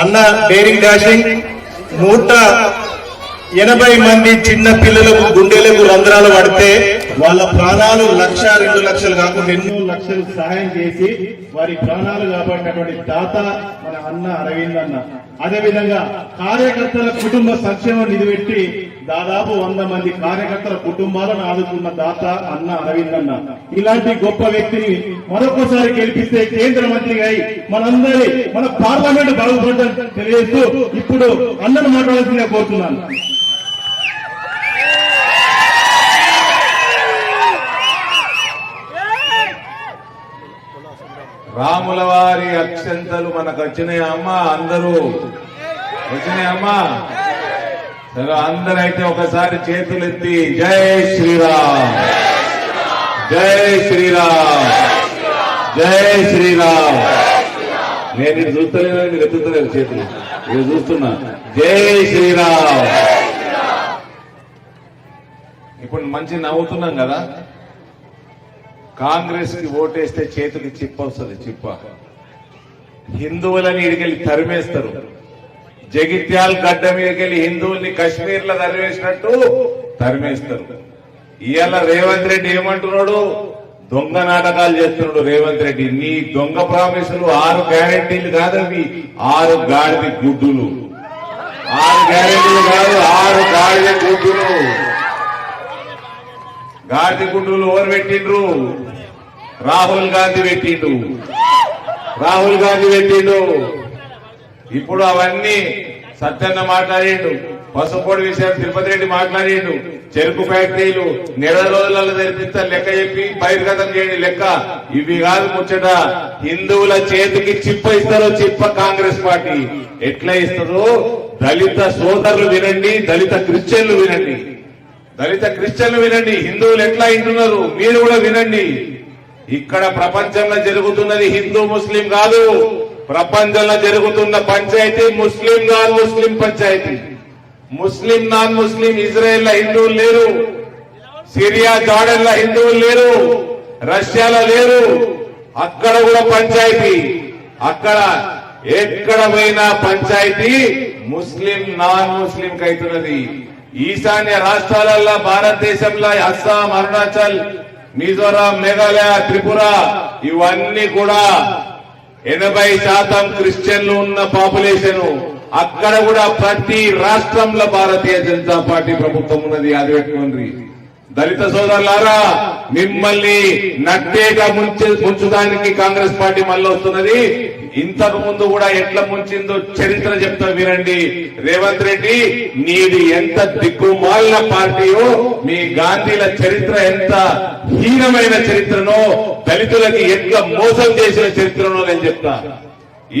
అన్న daring dashing నూట ఎనభై మంది చిన్న పిల్లలకు గుండెలకు రంధ్రాలు పడితే వాళ్ళ ప్రాణాలు లక్ష రెండు లక్షలు కాకుండా ఎన్నో లక్షలు సహాయం చేసి వారి ప్రాణాలు కాపాడినటువంటి దాత మన అన్న అరవింద్ అన్న అదేవిధంగా కార్యకర్తల కుటుంబ సంక్షేమం నిధి పెట్టి దాదాపు వంద మంది కార్యకర్తల కుటుంబాలను ఆదుకున్న దాత అన్న అరవింద్ అన్న. ఇలాంటి గొప్ప వ్యక్తిని మరొకసారి గెలిపిస్తే కేంద్ర మంత్రిగా అయి మనందరి మన పార్లమెంట్ బాగుపడడం తెలియజేస్తూ ఇప్పుడు అన్నను మాట్లాడాల్సిందిగా కోరుతున్నాను. రాముల వారి అక్షంతలు మనకు వచ్చినాయమ్మా అమ్మ అందరూ? వచ్చినాయమ్మా అమ్మ? అందరైతే ఒకసారి చేతులు ఎత్తి జై శ్రీరామ్. జై శ్రీరామ్. జై శ్రీరామ్. నేను ఇది చూస్తలేను మీరు ఎత్తుతలేదు చేతులు. ఇది చూస్తున్నా. జై శ్రీరామ్. ఇప్పుడు మంచి నవ్వుతున్నాం కదా? కాంగ్రెస్కి ఓటేస్తే చేతికి చిప్ప వస్తుంది చిప్ప. హిందువులని ఇడికెళ్ళి తరిమేస్తారు. జగిత్యాల గడ్డ మీదకెళ్ళి హిందువుల్ని కాశ్మీర్లో తరిమేసినట్టు తరిమేస్తారు. ఇవాళ రేవంత్ రెడ్డి ఏమంటున్నాడు? దొంగ నాటకాలు చేస్తున్నాడు రేవంత్ రెడ్డి. నీ దొంగ ప్రామిసులు ఆరు గ్యారెంటీలు కాదవి ఆరు గాడిది గుడ్డులు. ఆరు గ్యారెంటీలు కాదు ఆరు గాడిద గుడ్డులు. గాడిద గుడ్డులు ఎవరు పెట్టిండ్రు? రాహుల్ గాంధీ పెట్టిండు. రాహుల్ గాంధీ పెట్టిండు. ఇప్పుడు అవన్నీ సత్యన్న మాట్లాడిండు పసుపొడి విషయం తిరుపతి రెడ్డి మాట్లాడిండు చెరుకు ఫ్యాక్టరీలు నెల రోజులలో తెరిపిస్తా లెక్క చెప్పి బహిర్గతం చేయండి లెక్క. ఇవి కాదు ముచ్చట హిందువుల చేతికి చిప్ప ఇస్తారో చిప్ప కాంగ్రెస్ పార్టీ. ఎట్లా ఇస్తారో దళిత సోదరులు వినండి దళిత క్రిస్టియన్లు వినండి. దళిత క్రిస్టియన్లు వినండి హిందువులు ఎట్లా వింటున్నారు మీరు కూడా వినండి. ఇక్కడ ప్రపంచంలో జరుగుతున్నది హిందూ ముస్లిం కాదు. ప్రపంచంలో జరుగుతున్న పంచాయతీ ముస్లిం నాన్ ముస్లిం పంచాయతీ. ముస్లిం నాన్ ముస్లిం ఇజ్రాయెల్ హిందువులు లేరు. సిరియా జార్డన్లో హిందువులు లేరు. రష్యాలో లేరు. అక్కడ కూడా పంచాయతీ. అక్కడ ఎక్కడ పోయినా పంచాయతీ ముస్లిం నాన్ ముస్లిం కైతున్నది ఈశాన్య రాష్ట్రాలలో భారతదేశంలో అస్సాం అరుణాచల్ మిజోరాం మేఘాలయ త్రిపుర ఇవన్నీ కూడా ఎనభై శాతం క్రిస్టియన్లు ఉన్న పాపులేషన్ అక్కడ కూడా ప్రతి రాష్ట్రంలో భారతీయ జనతా పార్టీ ప్రభుత్వం ఉన్నది. అది పెట్టుకోండి. దళిత సోదరులారా మిమ్మల్ని నట్టేగా ముంచి ముంచడానికి కాంగ్రెస్ పార్టీ మళ్ళీ వస్తున్నది. ఇంతకు ముందు కూడా ఎట్లా ముంచిందో చరిత్ర చెప్తా వినండి. రేవంత్ రెడ్డి నీది ఎంత దిక్కుమాలిన పార్టీయో మీ గాంధీల చరిత్ర ఎంత హీనమైన చరిత్రనో దళితులకి ఎట్లా మోసం చేసిన చరిత్రనో నేను చెప్తా.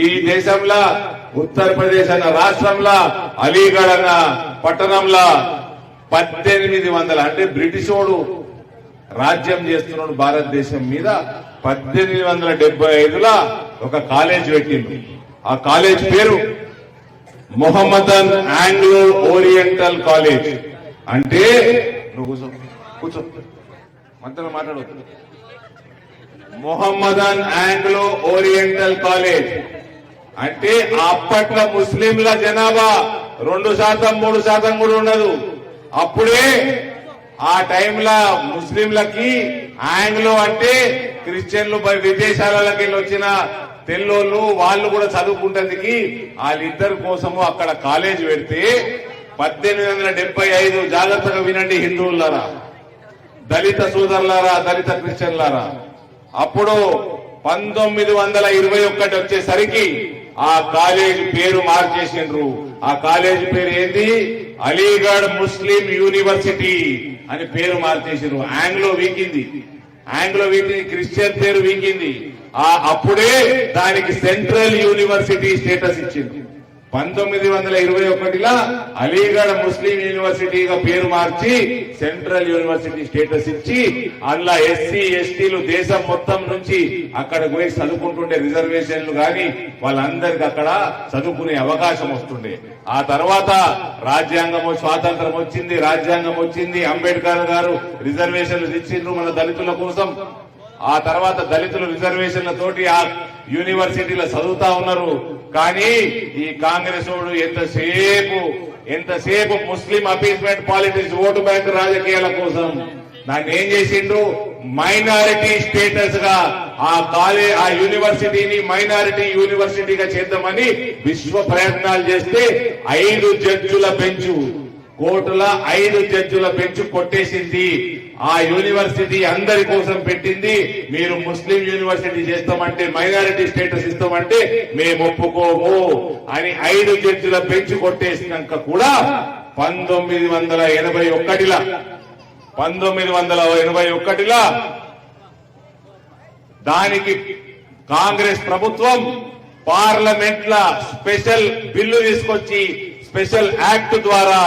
ఈ దేశంలో ఉత్తరప్రదేశ్ అన్న రాష్ట్రంలో అలీగఢ్ అన్న పట్టణంలో పద్దెనిమిది వందల అంటే బ్రిటిష్ వాడు రాజ్యం చేస్తున్నాడు భారతదేశం మీద. పద్దెనిమిది వందల డెబ్బై ఐదులో ఒక కాలేజ్ పెట్టింది ఆ కాలేజ్ పేరు మొహమ్మదన్ ఆంగ్లో ఓరియంటల్ కాలేజ్. అంటే నువ్వు కూర్చో కూర్చో. మధ్యలో మాట్లాడవద్దు మొహమ్మదన్ ఆంగ్లో ఓరియంటల్ కాలేజ్. అంటే అప్పట్లో ముస్లింల జనాభా రెండు శాతం మూడు శాతం కూడా ఉండదు. అప్పుడే ఆ టైంలో ముస్లింలకి ఆంగ్లో అంటే క్రిస్టియన్లు విదేశాలకి వచ్చిన తెల్లోళ్ళు వాళ్ళు కూడా చదువుకుంటందుకు వాళ్ళిద్దరి కోసము అక్కడ కాలేజ్ పెడితే పద్దెనిమిది వందల డెబ్బై ఐదు జాగ్రత్తగా వినండి హిందువులారా దళిత సోదరులారా దళిత క్రిస్టియన్లారా. అప్పుడు పంతొమ్మిది వందల ఇరవై ఒకటి వచ్చేసరికి ఆ కాలేజ్ పేరు మార్చేసిండ్రు. ఆ కాలేజ్ పేరు ఏంది? అలీగఢ్ ముస్లిం యూనివర్సిటీ అని పేరు మార్చేసిండ్రు ఆంగ్లో వీకింది. ఆంగ్లో వీకింది క్రిస్టియన్ పేరు వీకింది. ఆ అప్పుడే దానికి సెంట్రల్ యూనివర్సిటీ స్టేటస్ ఇచ్చింది. పంతొమ్మిది వందల ఇరవై ఒకటిలో అలీగఢ్ ముస్లిం యూనివర్సిటీగా పేరు మార్చి సెంట్రల్ యూనివర్సిటీ స్టేటస్ ఇచ్చి అందులో ఎస్సీ ఎస్టీలు దేశం మొత్తం నుంచి అక్కడ పోయి చదువుకుంటుండే రిజర్వేషన్లు గాని వాళ్ళందరికి అక్కడ చదువుకునే అవకాశం వస్తుండే. ఆ తర్వాత రాజ్యాంగం స్వాతంత్రం వచ్చింది రాజ్యాంగం వచ్చింది అంబేద్కర్ గారు రిజర్వేషన్లు తెచ్చిండ్రు మన దళితుల కోసం. ఆ తర్వాత దళితులు రిజర్వేషన్ల తోటి ఆ యూనివర్సిటీలో చదువుతా ఉన్నారు. కానీ ఈ కాంగ్రెస్ వాడు ఎంతసేపు ఎంతసేపు ముస్లిం అపీస్మెంట్ పాలిటిక్స్ ఓటు బ్యాంక్ రాజకీయాల కోసం? దాన్ని ఏం చేసిండ్రు? మైనారిటీ స్టేటస్గా ఆ కాలే ఆ యూనివర్సిటీని మైనారిటీ యూనివర్సిటీగా చేద్దామని విశ్వ ప్రయత్నాలు చేస్తే ఐదు జడ్జుల బెంచ్ కోర్టుల ఐదు జడ్జుల బెంచ్ కొట్టేసింది ఆ యూనివర్సిటీ అందరి కోసం పెట్టింది. మీరు ముస్లిం యూనివర్సిటీ చేస్తామంటే మైనారిటీ స్టేటస్ ఇస్తామంటే మేము ఒప్పుకోము అని ఐదు జడ్జిల పెంచి కొట్టేసినాక కూడా పంతొమ్మిది వందల ఎనభై ఒక్కటిలా పంతొమ్మిది వందల ఎనభై ఒకటిలా దానికి కాంగ్రెస్ ప్రభుత్వం పార్లమెంట్ ల స్పెషల్ బిల్లు తీసుకొచ్చి స్పెషల్ యాక్ట్ ద్వారా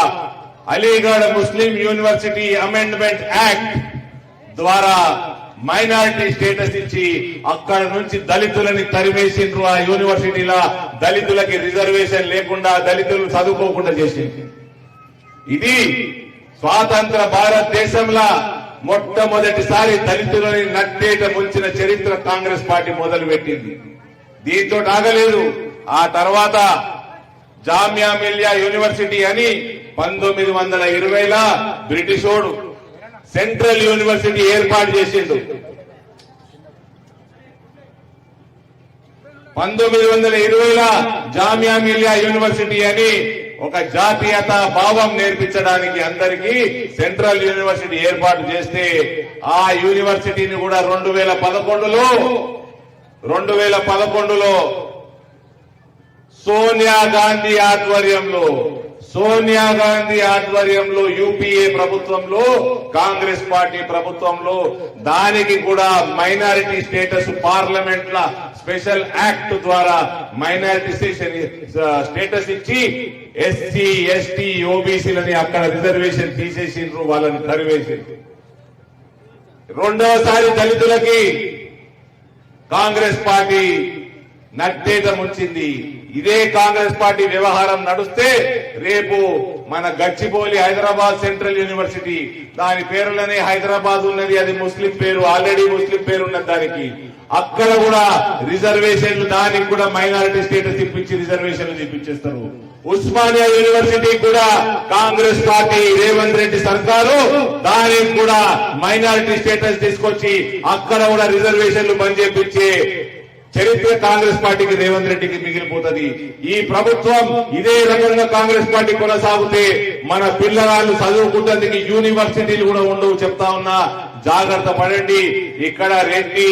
అలీగఢ్ ముస్లిం యూనివర్సిటీ అమెండ్మెంట్ యాక్ట్ ద్వారా మైనారిటీ స్టేటస్ ఇచ్చి అక్కడ నుంచి దళితులని తరిమేసిండ్రు ఆ యూనివర్సిటీల. దళితులకి రిజర్వేషన్ లేకుండా దళితులు చదువుకోకుండా చేసింది ఇది స్వాతంత్ర భారతదేశంలో మొట్టమొదటిసారి దళితులని నట్టేట ముంచిన చరిత్ర కాంగ్రెస్ పార్టీ మొదలు పెట్టింది దీంతో ఆగలేదు. ఆ తర్వాత జామియా మిలియా యూనివర్సిటీ అని పంతొమ్మిది వందల ఇరవైలా బ్రిటిషోడు సెంట్రల్ యూనివర్సిటీ ఏర్పాటు చేసిండు. పంతొమ్మిది వందల ఇరవైలా జామియా మిలియా యూనివర్సిటీ అని ఒక జాతీయత భావం నేర్పించడానికి అందరికీ సెంట్రల్ యూనివర్సిటీ ఏర్పాటు చేస్తే ఆ యూనివర్సిటీని కూడా రెండు వేల పదకొండులో రెండు వేల పదకొండులో సోనియా గాంధీ ఆధ్వర్యంలో సోనియా గాంధీ ఆధ్వర్యంలో యూపీఏ ప్రభుత్వంలో కాంగ్రెస్ పార్టీ ప్రభుత్వంలో దానికి కూడా మైనారిటీ స్టేటస్ పార్లమెంట్ ల స్పెషల్ యాక్ట్ ద్వారా మైనారిటీ స్టేటస్ ఇచ్చి ఎస్సీ ఎస్టీ ఓబీసీలని అక్కడ రిజర్వేషన్ తీసేసిండ్రు వాళ్ళని తరివేసిండ్రు. రెండవసారి దళితులకి కాంగ్రెస్ పార్టీ నట్టేట ముంచింది ఇదే కాంగ్రెస్ పార్టీ వ్యవహారం నడుస్తే రేపు మన గచ్చిబౌలి హైదరాబాద్ సెంట్రల్ యూనివర్సిటీ దాని పేరులోనే హైదరాబాద్ ఉన్నది అది ముస్లిం పేరు ఆల్రెడీ ముస్లిం పేరు ఉన్నది దానికి. అక్కడ కూడా రిజర్వేషన్లు దానికి కూడా మైనారిటీ స్టేటస్ ఇప్పించి రిజర్వేషన్లు చూపించేస్తారు. ఉస్మానియా యూనివర్సిటీ కూడా కాంగ్రెస్ పార్టీ రేవంత్ రెడ్డి సర్కారు దానికి కూడా మైనారిటీ స్టేటస్ తీసుకొచ్చి అక్కడ కూడా రిజర్వేషన్లు బంద్ చేపించే చరిత్ర కాంగ్రెస్ పార్టీకి రేవంత్ రెడ్డికి మిగిలిపోతుంది. ఈ ప్రభుత్వం ఇదే రకంగా కాంగ్రెస్ పార్టీ కొనసాగితే మన పిల్లగాళ్ళు చదువుకుంటందుకు యూనివర్సిటీలు కూడా ఉండవు చెప్తా ఉన్నా. జాగ్రత్త పడండి. ఇక్కడ రెడ్డి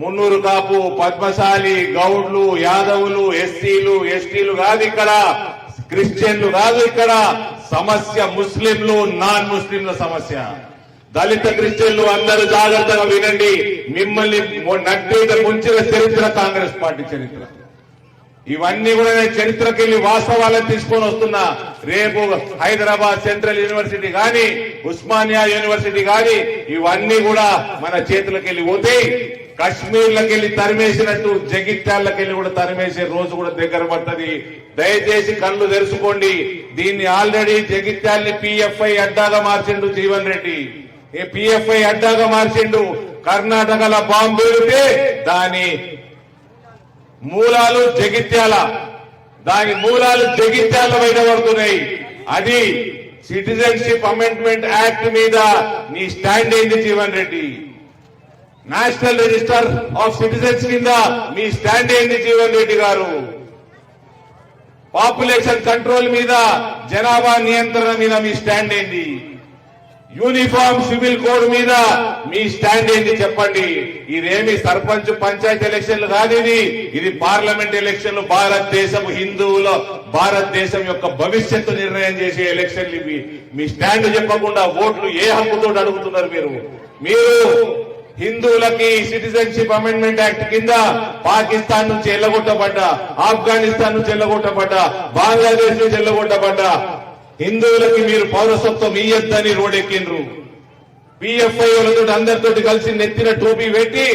మున్నూరు కాపు పద్మశాలి గౌడ్లు యాదవులు ఎస్సీలు ఎస్టీలు కాదు ఇక్కడ. క్రిస్టియన్లు కాదు ఇక్కడ. సమస్య ముస్లింలు నాన్ ముస్లింల సమస్య. దళిత క్రిస్టియన్లు అందరూ జాగ్రత్తగా వినండి. మిమ్మల్ని నట్టేట ముంచిన చరిత్ర కాంగ్రెస్ పార్టీ చరిత్ర. ఇవన్నీ కూడా నేను చరిత్రకి వెళ్ళి వాస్తవాలను తీసుకొని వస్తున్నా. రేపు హైదరాబాద్ సెంట్రల్ యూనివర్సిటీ గాని ఉస్మానియా యూనివర్సిటీ గాని ఇవన్నీ కూడా మన చేతులకు వెళ్ళి పోతాయి కశ్మీర్లకు వెళ్ళి తరిమేసినట్టు జగిత్యాలకు వెళ్ళి కూడా తరిమేసే రోజు కూడా దగ్గర పడుతుంది దయచేసి కళ్ళు తెరుచుకోండి. దీన్ని ఆల్రెడీ జగిత్యాల్ని పిఎఫ్ఐ అడ్డాగా మార్చిండు జీవన్ రెడ్డి. ఈ పిఎఫ్ఐ అడ్డాగా మార్చిండు. కర్ణాటకలో బాంబు పెడితే దాని మూలాలు జగిత్యాల. దాని మూలాలు జగిత్యాల బయటపడుతున్నాయి అది సిటిజన్షిప్ అమెండ్మెంట్ యాక్ట్ మీద నీ స్టాండ్ ఏంది Jeevan Reddy? National register of citizens కింద మీ స్టాండ్ ఏంది జీవన్ రెడ్డి గారు? పాపులేషన్ కంట్రోల్ మీద జనాభా నియంత్రణ మీద మీ స్టాండ్ ఏంది? యూనిఫామ్ సివిల్ కోడ్ మీద మీ స్టాండ్ ఏంటి చెప్పండి. ఇదేమి సర్పంచ్ పంచాయతీ ఎలక్షన్లు కాదు ఇది. ఇది పార్లమెంట్ ఎలక్షన్లు భారతదేశం హిందువుల భారతదేశం యొక్క భవిష్యత్తు నిర్ణయం చేసే ఎలక్షన్లు ఇవి. మీ స్టాండ్ చెప్పకుండా ఓట్లు ఏ హక్కుతో అడుగుతున్నారు మీరు? మీరు హిందువులకి సిటిజన్షిప్ అమెండ్మెంట్ యాక్ట్ కింద పాకిస్తాన్ నుంచి ఎల్లగొట్టబడ్డ ఆఫ్ఘనిస్తాన్ నుంచి ఎల్లగొట్టబడ్డ బంగ్లాదేశ్ నుంచి ఎల్లగొట్టబడ్డ హిందువులకి మీరు పౌరసత్వం ఇయ్యొద్దని రోడెక్కిండ్రు. పిఎఫ్ఐ అందరితోటి కలిసి నెత్తిన టోపీ పెట్టి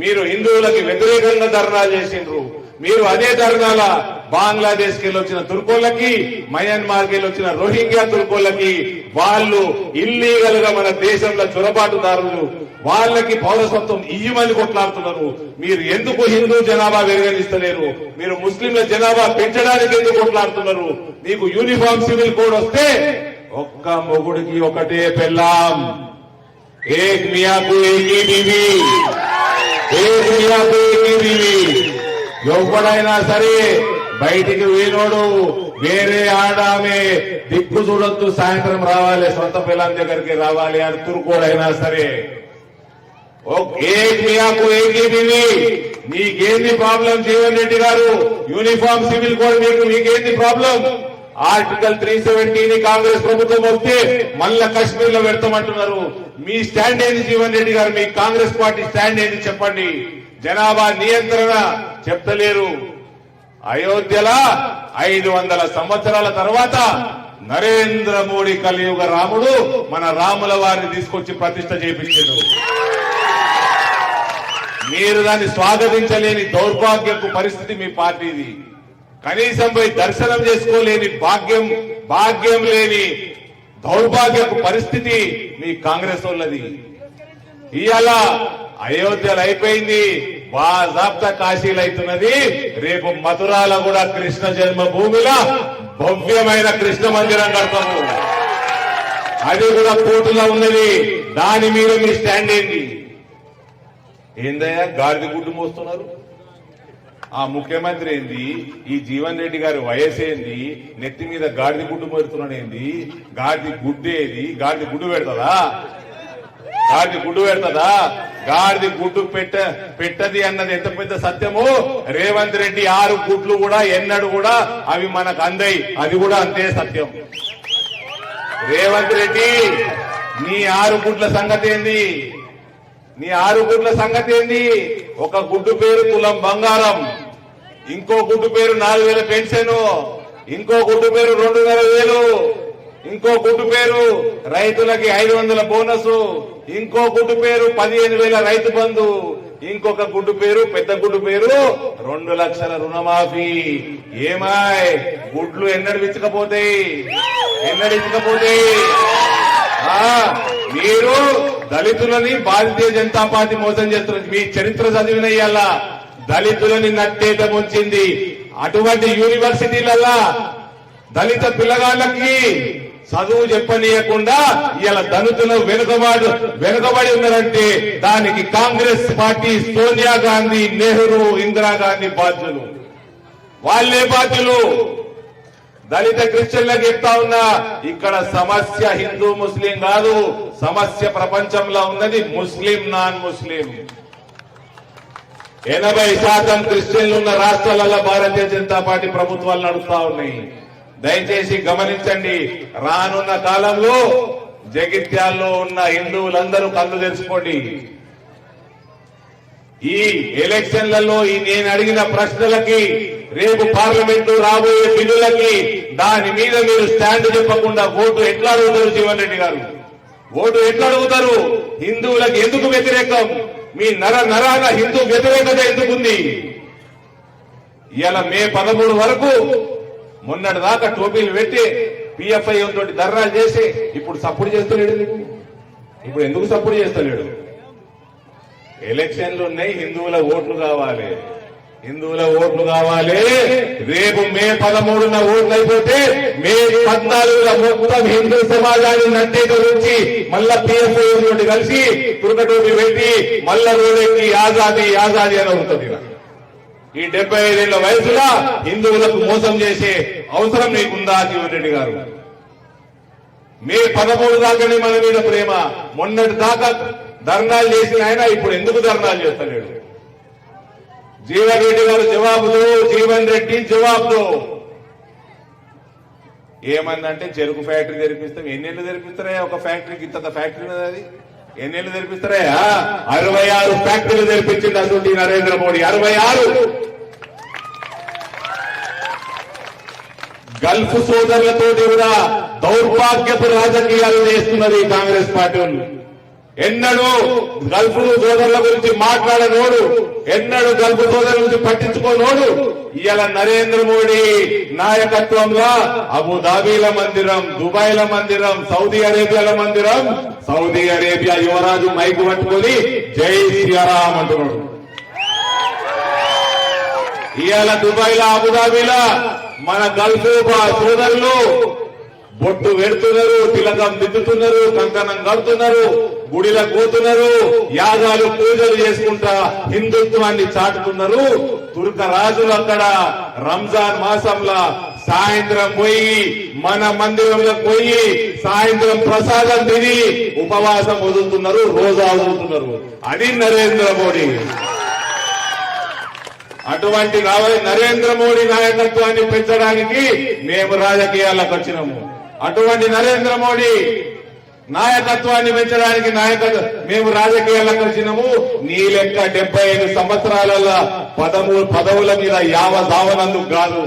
మీరు హిందువులకి వ్యతిరేకంగా ధర్నా చేసిండ్రు. మీరు అదే తరుణాల బంగ్లాదేశ్కి వచ్చిన తుర్కోళ్ళకి మయన్మార్కి వచ్చిన రోహింగ్యా తుర్కోళ్ళకి వాళ్ళు ఇల్లీగల్గా మన దేశంలో చొరబాటుదారులు. వాళ్ళకి పౌరసత్వం ఇయ్యమని కొట్లాడుతున్నారు. మీరు ఎందుకు హిందూ జనాభా పెరగనిస్తలేరు మీరు ముస్లింల జనాభా పెంచడానికి ఎందుకు కొట్లాడుతున్నారు? మీకు యూనిఫామ్ సివిల్ కోడ్ వస్తే ఒక్క మొగుడికి ఒకటే పెళ్ళాం. ఏక్ మియాకు ఏకీ బీవీ. ఏక్ మియాకు ఏకీ బీవీ. ఎవడైనా సరే బయటికి వీనోడు వేరే ఆడామే. దిక్కు చూడొద్దు సాయంత్రం రావాలి సొంత పిల్లల దగ్గరికి రావాలి అని తురుకోడైనా సరే. ఓ- ఏక్ మియాకు నీకేంది ప్రాబ్లం జీవన్ రెడ్డి గారు? యూనిఫామ్ సివిల్ కోడ్ మీకు నీకేంది ప్రాబ్లం? ఆర్టికల్ త్రీ సెవెంటీని కాంగ్రెస్ ప్రభుత్వం వస్తే మళ్ళా కశ్మీర్లో పెడతామంటున్నారు. మీ స్టాండ్ ఏంది జీవన్ రెడ్డి గారు? మీ కాంగ్రెస్ పార్టీ స్టాండ్ ఏంది చెప్పండి. జనాభా నియంత్రణ చెప్తలేరు. అయోధ్యలా ఐదు వందల సంవత్సరాల తర్వాత నరేంద్ర మోడీ కలియుగ రాముడు మన రాముల వారిని తీసుకొచ్చి ప్రతిష్ట చేపించాడు. మీరు దాన్ని స్వాగతించలేని దౌర్భాగ్యపు పరిస్థితి మీ పార్టీది. కనీసం పోయి దర్శనం చేసుకోలేని భాగ్యం భాగ్యం లేని దౌర్భాగ్యపు పరిస్థితి మీ కాంగ్రెస్ వాళ్ళది. ఇవాళ అయోధ్యలు అయిపోయింది. బాజాప్త కాశీలు అవుతున్నది రేపు మథురాల కూడా కృష్ణ జన్మభూమిలో భవ్యమైన కృష్ణ మందిరం కడతాము. అది కూడా కోర్టులో ఉన్నది. దాని మీద మీ స్టాండ్ ఏంటి? ఏందయ్యా గాడిద గుడ్డు మోస్తున్నారు? ఆ ముఖ్యమంత్రి ఏంది? ఈ జీవన్ రెడ్డి గారి వయసు ఏంది? నెత్తి మీద గాడిద గుడ్డు మోరుతున్నాడు ఏంది? గాడిద గుడ్డు ఏది? గాడిద గుడ్డు పెడతదా గాడిది గుడ్డు పెడతదా? గాడిది గుడ్డు పెట్ట పెట్టది అన్నది ఎంత పెద్ద సత్యము? రేవంత్ రెడ్డి ఆరు గుడ్లు కూడా ఎన్నడు కూడా అవి మనకు అందాయి. అది కూడా అంతే సత్యం. రేవంత్ రెడ్డి నీ ఆరు గుడ్ల సంగతి ఏంది? నీ ఆరు గుడ్ల సంగతి ఏంది? ఒక గుడ్డు పేరు తులం బంగారం ఇంకో గుడ్డు పేరు నాలుగు వేల పెన్షన్ ఇంకో గుడ్డు పేరు రెండు వేల వేలు. ఇంకో గుడ్డు పేరు రైతులకి ఐదు వందల బోనస్ ఇంకో గుడ్డు పేరు పదిహేను వేల రైతు బంధు ఇంకొక గుడ్డు పేరు పెద్ద గుడ్డు పేరు రెండు లక్షల రుణమాఫీ. ఏమాయ్ గుడ్లు ఎన్నడు విచ్చకపోతాయి ఎన్నడు ఇచ్చకపోతాయి ఆ, మీరు దళితులని భారతీయ జనతా పార్టీ మోసం చేస్తున్నారు. మీ చరిత్ర చదివిన దళితులని నట్టేట ముంచింది. అటువంటి యూనివర్సిటీలల్లా దళిత పిల్లగాళ్ళకి చదువు చెప్పనీయకుండా ఇలా దళితులు వెనుకబాటు వెనుకబడి ఉన్నారంటే దానికి కాంగ్రెస్ పార్టీ సోనియా గాంధీ నెహ్రూ ఇందిరాగాంధీ బాధ్యులు. వాళ్ళే బాధ్యులు. దళిత క్రిస్టియన్లకు చెప్తా ఉన్నా ఇక్కడ సమస్య హిందూ ముస్లిం కాదు. సమస్య ప్రపంచంలో ఉన్నది ముస్లిం నాన్ ముస్లిం ఎనభై శాతం క్రిస్టియన్లు ఉన్న రాష్ట్రాలలో భారతీయ జనతా పార్టీ ప్రభుత్వాలు నడుస్తా ఉన్నాయి. దయచేసి గమనించండి రానున్న కాలంలో జగిత్యాల్లో ఉన్న హిందువులందరూ కళ్ళు తెరుచుకోండి. ఈ ఎలక్షన్లలో ఈ నేను అడిగిన ప్రశ్నలకి రేపు పార్లమెంటు రాబోయే బిల్లులకి దాని మీద మీరు స్టాండ్ చెప్పకుండా ఓటు ఎట్లా అడుగుతారు జీవన్ రెడ్డి గారు? ఓటు ఎట్లా అడుగుతారు? హిందువులకు ఎందుకు వ్యతిరేకం? మీ నర నరాన హిందూ వ్యతిరేకత ఎందుకుంది? ఇలా మే పదమూడు వరకు మొన్నటి దాకా టోపీలు పెట్టి పిఎఫ్ఐ తోటి ధర్నాలు చేసి ఇప్పుడు సపోర్ట్ చేస్తలేడు నీకు. ఇప్పుడు ఎందుకు సపోర్ట్ చేస్తలేడు? ఎలక్షన్లు ఉన్నాయి హిందువుల ఓట్లు కావాలి. హిందువుల ఓట్లు కావాలి. రేపు మే పదమూడున ఓట్లు అయిపోతే మే పద్నాలుగున మొత్తం హిందూ సమాజాన్ని నట్టే నుంచి మళ్ళా పిఎఫ్ఐ తోటి కలిసి తురకటోపి పెట్టి మళ్ళా రోడెక్కి ఆజాదీ ఆజాదీ అని అవుతుంది ఈ డెబ్బై ఐదేళ్ళ వయసులో హిందువులకు మోసం చేసే అవసరం నీకుందా జీవన్ రెడ్డి గారు? మే పదమూడు దాకానే మన మీద ప్రేమ. మొన్నటి దాకా ధర్నాలు చేసిన ఆయన ఇప్పుడు ఎందుకు ధర్నాలు చేస్తలేడు? జీవన్ రెడ్డి గారు జవాబులు జీవన్ రెడ్డి జవాబులు ఏమందంటే చెరుకు ఫ్యాక్టరీ తెరిపిస్తాం. ఎన్నెళ్ళు తెరిపిస్తారా ఒక ఫ్యాక్టరీకి? ఇంత ఫ్యాక్టరీ ఉన్నది అది? ఎన్నేళ్ళు తెరిపిస్తారా అరవై ఆరు ఫ్యాక్టరీలు తెరిపించింది అటువంటి నరేంద్ర మోడీ. అరవై ఆరు. గల్ఫ్ సోదరులతో కూడా దౌర్భాగ్యపు రాజకీయాలు చేస్తున్నది కాంగ్రెస్ పార్టీ ఎన్నడూ గల్ఫ్ సోదరుల గురించి మాట్లాడనోడు ఎన్నడూ గల్ఫ్ సోదరుల గురించి పట్టించుకోనోడు. ఇవాళ నరేంద్ర మోడీ నాయకత్వంలో అబుదాబీల మందిరం దుబాయ్ల మందిరం సౌదీ అరేబియాల మందిరం సౌదీ అరేబియా యువరాజు మైకు పట్టుకొని జై శ్రీరామ్ అంటున్నాడు. ఇవాళ దుబాయ్లో అబుదాబీలో మన గల్ఫ్ సోదరులు బొట్టు పెడుతున్నారు తిలకం దిద్దుతున్నారు కంకణం కడుతున్నారు గుడిలకు పోతున్నారు యాగాలు పూజలు చేసుకుంటా హిందుత్వాన్ని చాటుతున్నారు. తుర్క రాజులు అక్కడ రంజాన్ మాసంలో సాయంత్రం పోయి మన మందిరంలో పోయి సాయంత్రం ప్రసాదం తిని ఉపవాసం వదులుతున్నారు రోజా వదులుతున్నారు. అది నరేంద్ర మోడీ. అటువంటి నరేంద్ర మోడీ నాయకత్వాన్ని పెంచడానికి మేము రాజకీయాలకు వచ్చినాము. అటువంటి నరేంద్ర మోడీ నాయకత్వాన్ని పెంచడానికి నాయకత్వ మేము రాజకీయాలకు వచ్చినాము నీ లెక్క డెబ్బై ఐదు సంవత్సరాలలో పదము పదవుల మీద యావ దావనందుకు కాదు.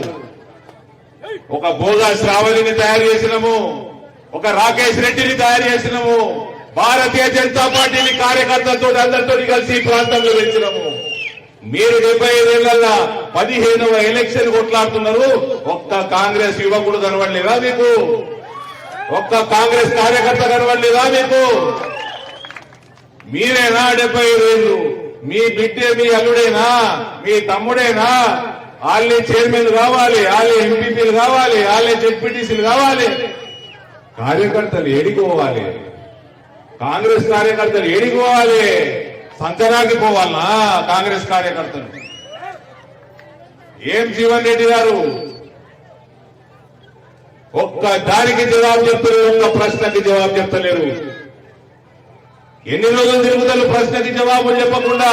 ఒక భోగా శ్రావణిని తయారు చేసినాము. ఒక రాకేష్ రెడ్డిని తయారు చేసినాము. భారతీయ జనతా పార్టీని కార్యకర్తలతో అందరితో కలిసి ఈ ప్రాంతంలో పెంచినాము. మీరు డెబ్బై ఐదేళ్ళలో పదిహేనవ ఎలక్షన్ కొట్లాడుతున్నారు. ఒక్క కాంగ్రెస్ యువకుడు కనబడలేదా మీకు? ఒక్క కాంగ్రెస్ కార్యకర్త కనబడలేదా మీకు? మీరేనా డెబ్బై ఐదు మీ బిడ్డే మీ అల్లుడేనా? మీ తమ్ముడేనా? వాళ్ళే చైర్మన్ కావాలి వాళ్ళే ఎంపీపీలు కావాలి వాళ్ళే జెడ్పీటీసీలు కావాలి. కార్యకర్తలు ఏడికోవాలి కాంగ్రెస్ కార్యకర్తలు ఏడికోవాలి సంచరాకి పోవాలనా కాంగ్రెస్ కార్యకర్తలు? ఏం జీవన్ రెడ్డి గారు? ఒక్క దానికి జవాబు చెప్తలేరు ఒక్క ప్రశ్నకి జవాబు చెప్తలేరు. ఎన్ని రోజులు తిరుగుతారు ప్రశ్నకి జవాబు చెప్పకుండా?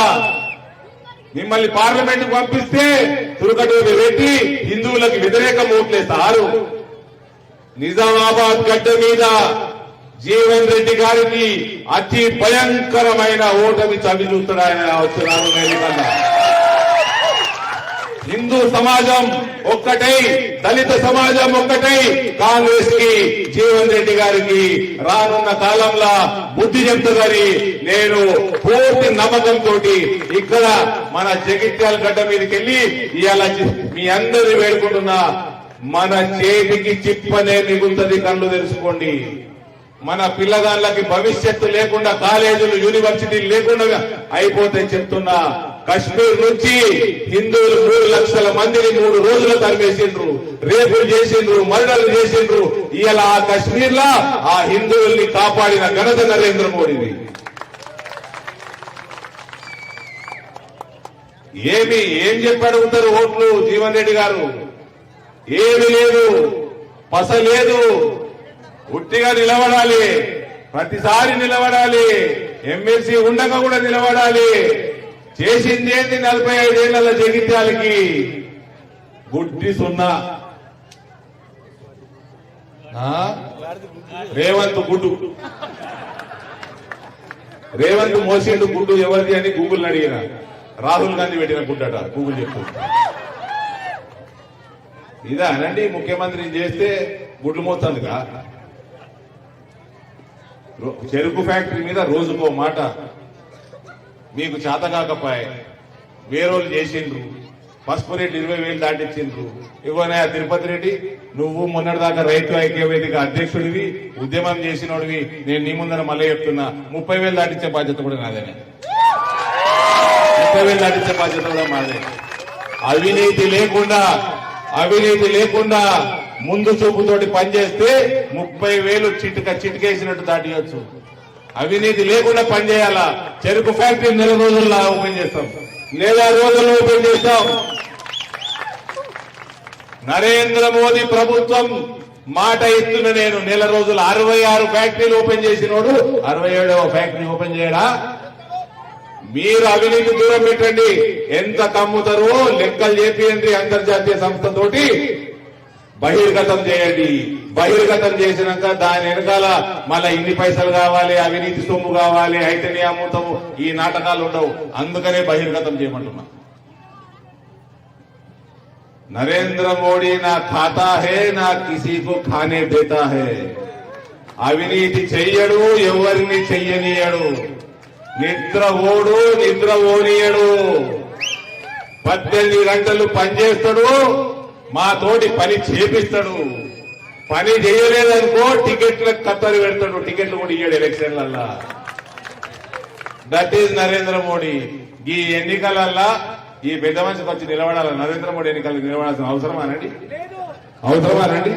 మిమ్మల్ని పార్లమెంట్ పంపిస్తే తురుకటోపి పెట్టి హిందువులకు వ్యతిరేకం ఓట్లేస్తారు. నిజామాబాద్ గడ్డ మీద జీవన్ రెడ్డి గారికి అతి భయంకరమైన ఓటమి చవి చూస్తాడు ఆయన. ఎన్నికల్లో హిందూ సమాజం ఒక్కటై దళిత సమాజం ఒక్కటై కాంగ్రెస్కి జీవన్ రెడ్డి గారికి రానున్న కాలంలో బుద్ధి చెప్తుందని నేను పూర్తి నమ్మకంతో ఇక్కడ మన జగిత్యాల గడ్డ మీదకి వెళ్ళి ఇవాళ మీ అందరిని వేడుకుంటున్నా. మన చేతికి చిప్పనే మిగులుతుంది కళ్ళు తెలుసుకోండి మన పిల్లగాళ్ళకి భవిష్యత్తు లేకుండా కాలేజీలు యూనివర్సిటీలు లేకుండా అయిపోతే చెప్తున్నా. కశ్మీర్ నుంచి హిందువులు మూడు లక్షల మందిని మూడు రోజులు తరిమేసిండ్రు రేపులు చేసిండ్రు మరణాలు చేసిండ్రు. ఇలా ఆ కశ్మీర్ లా ఆ హిందువుల్ని కాపాడిన ఘనత నరేంద్ర మోడీది. ఏమి ఏం చెప్పాడు ఉంటారు ఓట్లు జీవన్ రెడ్డి గారు? ఏమి లేదు పస లేదు. ఉట్టిగా నిలబడాలి ప్రతిసారి నిలబడాలి. ఎమ్మెల్సీ ఉండగా కూడా నిలబడాలి. చేసింది ఏంటి నలభై ఐదేళ్ళ జగిత్యాలకి? గుడ్డి సున్నా. రేవంత్ గుడ్డు. రేవంత్ మోసిండు గుడ్డు ఎవరిది అని గూగుల్ అడిగిన. రాహుల్ గాంధీ పెట్టిన గుడ్డట గూగుల్ చెప్తుంది ఇదా అనండి ముఖ్యమంత్రిని చేస్తే గుడ్లు మోస్తుందిగా. కదా చెరుకు ఫ్యాక్టరీ మీద రోజుకో మాట. మీకు చేత కాకపోయే వేరోలు చేసిండ్రు. పసుపు రేటు ఇరవై వేలు దాటిచ్చిండ్రు. ఇవ్వనయ్య తిరుపతి రెడ్డి నువ్వు మొన్నటిదాకా రైతు ఐక్య వేదిక అధ్యక్షుడివి ఉద్యమం చేసినోడివి. నేను నీ ముందర మళ్ళీ చెప్తున్నా ముప్పై వేలు దాటించే బాధ్యత కూడా నాదేనే. ముప్పై వేలు దాటించే బాధ్యత కూడా మాదే. అవినీతి లేకుండా అవినీతి లేకుండా ముందు చూపుతోటి పనిచేస్తే ముప్పై వేలు చిటుక చిటికేసినట్టు దాటియొచ్చు. అవినీతి లేకుండా పనిచేయాలా? చెరుకు ఫ్యాక్టరీ నెల రోజుల్లో ఓపెన్ చేస్తాం. నెల రోజుల్లో ఓపెన్ చేస్తాం. నరేంద్ర మోదీ ప్రభుత్వం మాట ఇస్తున్న నేను నెల రోజులు అరవై ఆరు ఫ్యాక్టరీలు ఓపెన్ చేసినోడు అరవై ఏడవ ఫ్యాక్టరీ ఓపెన్ చేయడా? మీరు అవినీతి దూరం పెట్టండి. ఎంత కమ్ముతారో లెక్కలు చేపియండి అంతర్జాతీయ సంస్థతోటి బహిర్గతం చేయండి. బహిర్గతం చేసినాక దాని వెనకాల మళ్ళా ఇన్ని పైసలు కావాలి అవినీతి సొమ్ము కావాలి అయితే నియామతము ఈ నాటకాలు ఉండవు. అందుకనే బహిర్గతం చేయమంటున్నా. నరేంద్ర మోడీ నా ఖాతా హే నా కిసీకు ఖానే దేతా హే. అవినీతి చెయ్యడు ఎవరిని చెయ్యనీయడు. నిద్ర ఓడు నిద్ర ఓనీయడు. పద్దెనిమిది గంటలు పనిచేస్తాడు మా తోటి పని చేపిస్తాడు. పని చేయలేదనుకో టికెట్లకు కత్తలు పెడతాడు. టికెట్లు కూడా ఇయ్యాడు ఎలక్షన్లల్లా. That is Narendra Modi. ఈ ఎన్నికలల్లా ఈ పెద్ద మనిషికి వచ్చి నిలబడాలి. నరేంద్ర మోడీ ఎన్నికలకు నిలబడాల్సిన అవసరమానండి అవసరమానండి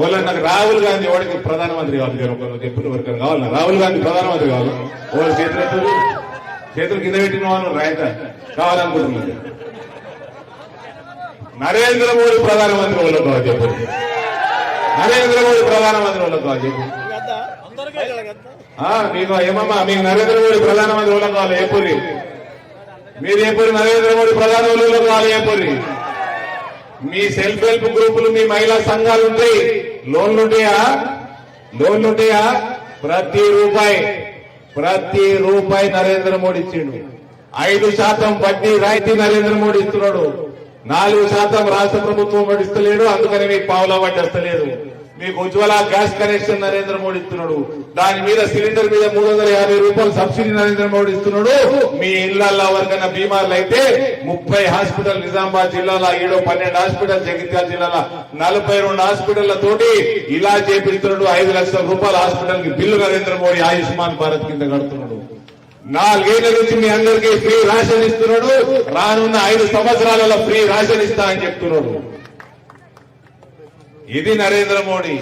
వాళ్ళ నాకు రాహుల్ గాంధీ వాడికి ప్రధానమంత్రి కావాలి. ఒకరు చెప్పిన వరకు కావాలి రాహుల్ గాంధీ ప్రధానమంత్రి కావాలి. వాళ్ళు చేతులు చేతులు కింద పెట్టిన వాళ్ళు రాయత. కావాలనుకుంటున్నారు నరేంద్ర మోడీ ప్రధానమంత్రి వాళ్ళు కావాలి. చెప్పండి నరేంద్ర మోడీ ప్రధానమంత్రి వాళ్ళు కావాలి మీకు ఏమమ్మా మీకు నరేంద్ర మోడీ ప్రధానమంత్రి వాళ్ళు కావాలి ఏపూరి మీరు ఏపూరి నరేంద్ర మోడీ ప్రధానమంత్రి వాళ్ళు కావాలి ఏపూరి మీ సెల్ఫ్ హెల్ప్ గ్రూపులు మీ మహిళా సంఘాలు ఉంటాయి. లోన్లు ఉంటాయా? లోన్లు ఉంటాయా? ప్రతి రూపాయి ప్రతి రూపాయి నరేంద్ర మోడీ ఇచ్చిండు. ఐదు శాతం వడ్డీ రాయితీ నరేంద్ర మోడీ ఇస్తున్నాడు. నాలుగు శాతం రాష్ట్ర ప్రభుత్వం వడ్డిస్తలేడు అందుకని మీకు పావులా పట్టేస్తలేదు మీకు ఉజ్వల గ్యాస్ కనెక్షన్ నరేంద్ర మోడీ ఇస్తున్నాడు. దాని మీద సిలిండర్ మీద మూడు వందల యాభై రూపాయలు సబ్సిడీ నరేంద్ర మోడీ ఇస్తున్నాడు. మీ ఇళ్ళలో ఎవరికైనా బీమార్లు అయితే ముప్పై హాస్పిటల్ నిజామాబాద్ జిల్లాలో ఏడో పన్నెండు హాస్పిటల్ జగిత్యాల జిల్లాలో నలభై రెండు హాస్పిటల్ల తోటి ఇలా చేపిస్తున్నాడు ఐదు లక్షల రూపాయల హాస్పిటల్కి బిల్లు నరేంద్ర మోడీ ఆయుష్మాన్ భారత్ కింద కడుతున్నాడు. నాలుగేళ్ళ నుంచి మీ అందరికీ ఫ్రీ రేషన్ ఇస్తున్నాడు. రానున్న ఐదు సంవత్సరాలలో ఫ్రీ రేషన్ ఇస్తా అని చెప్తున్నాడు. ఇది నరేంద్ర మోడీ.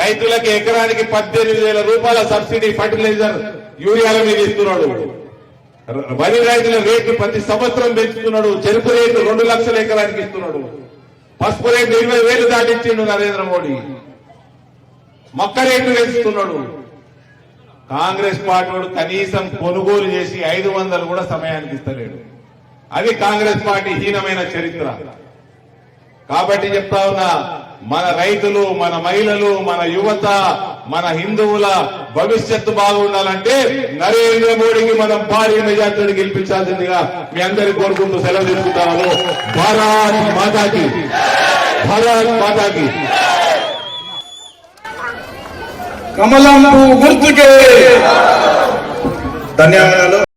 రైతులకు ఎకరానికి పద్దెనిమిది వేల రూపాయల సబ్సిడీ ఫర్టిలైజర్ యూరియాల మీద ఇస్తున్నాడు. వరి రైతుల రేటు ప్రతి సంవత్సరం పెంచుతున్నాడు. చెరుకు రేటు రెండు లక్షల ఎకరానికి ఇస్తున్నాడు. పసుపు రేటు ఇరవై వేలు దాటించిండు నరేంద్ర మోడీ. మొక్క రేటు పెంచుతున్నాడు. కాంగ్రెస్ పార్టీ వాడు కనీసం కొనుగోలు చేసి ఐదు వందలు కూడా సమయానికి ఇస్తలేడు. అది కాంగ్రెస్ పార్టీ హీనమైన చరిత్ర. కాబట్టి చెప్తా ఉన్నా మన రైతులు మన మహిళలు మన యువత మన హిందువుల భవిష్యత్తు బాగుండాలంటే నరేంద్ర మోడీకి మనం భారీ మెజార్టీని గెలిపించాల్సిందిగా మీ అందరి కోరుకుంటూ సెలవు తీసుకుంటాము. భారత్ మాతాకి. భారత్ మాతాకి. కమలం గుర్తుకే ధన్యవాదాలు.